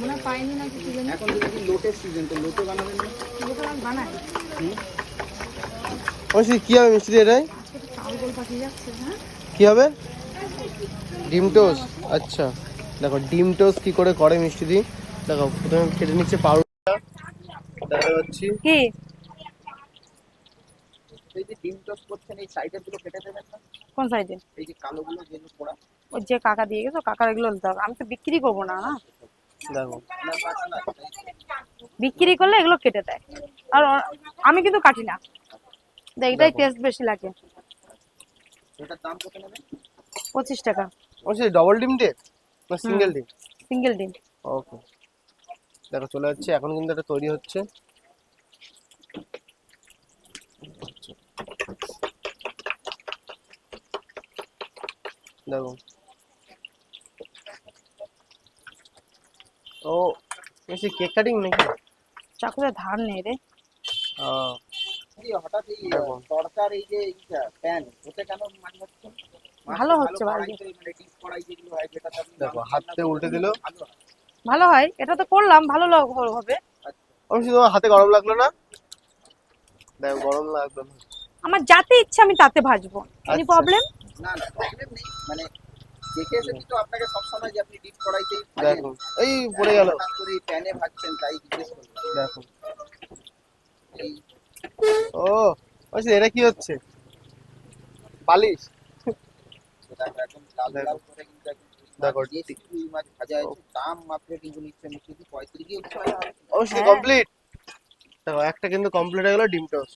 মনে হয় পাইনি না কিছু জানি। এখন যদি লোটের সিজন তো লোটে বানাবেন না? বানায়? হুম? বলছি কি হবে মিষ্টি এটাই? হ্যাঁ? কি হবে? ডিম টোস্ট আচ্ছা। দেখো ডিম টোস্ট কি করে করে মিষ্টি দি দেখো প্রথমে কেটে নিচ্ছে পাউডারটা দেখা যাচ্ছি কি? এই যে ডিম টোস্ট করছেন এই সাইডেরগুলো কেটে দেবেন না? কোন সাইডে এই যে কালো গুলো যেগুলো পোড়া। ওই যে কাকা দিয়ে গেছো কাকার এগুলো নিতে হবে। আমি তো বিক্রি করব না না? দেখো। বিক্রি করলে এগুলো কেটে দেয়। আর আমি কিন্তু কাটি না। দেখ, এটাই টেস্ট বেশি লাগে। এটার দাম কত নেবেন পঁচিশ টাকা। বলছি ডবল ডিম দিয়ে? না সিঙ্গেল ডিম? সিঙ্গেল ডিম। ওকে দেখো চলে যাচ্ছে। এখন কিন্তু এটা তৈরি হচ্ছে। দেখো। ও বেশি কেক কাটিং নাকি চাকুরে ধার নেই রে আহ, এই হঠাৎ এই তরকার এই যে প্যান ওতে কেন মাছ হচ্ছে ভালো হচ্ছে। মানে হয় দেখো, হাত উল্টে দিল। ভালো হয়। এটা তো করলাম ভালো লাগ- হবে আচ্ছা। অবশ্যই তোমার হাতে গরম লাগল না দেখো গরম লাগল আমার যাতে ইচ্ছা আমি তাতে ভাজবো এনি আচ্ছা। প্রবলেম না না প্রবলেম নেই মানে দেখে এই পড়ে গেল। দেখো। ও বলছি এটা কি হচ্ছে? বালিশ? অবশ্যই হ্যাঁ। কমপ্লিট দেখো একটা কিন্তু কমপ্লিট হয়ে গেল ডিম টোস্ট